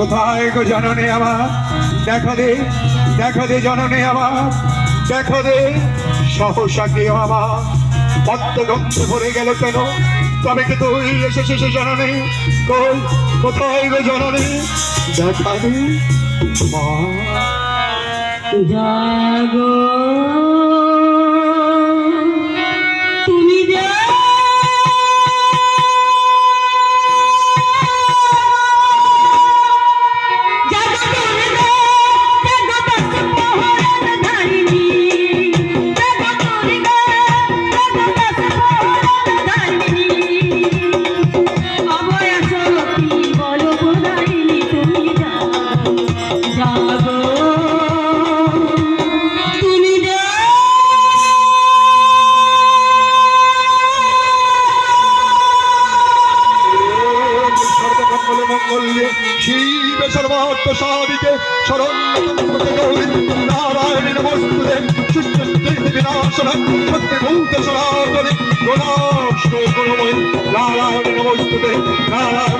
কোথায় গো জননে আমার? দেখো দে দেখো দে জননে আমার, দেখো দে, সহসা কেউ আমার। পদ্মগন্ধে ভরে গেল কেন? তবে কি তুই এসেছে সে জননে? কই, কোথায় গো জননে? দেখা দে। মা। জাগো শিব সর্বাত্ম সাদিকে শরণ্যকে গৌরী নারায়ণ নমস্তুতে সূর্যস্তে বিনাশন সত্যভূত সনাতনে নারায়ণ নমস্তুতে নারায়ণ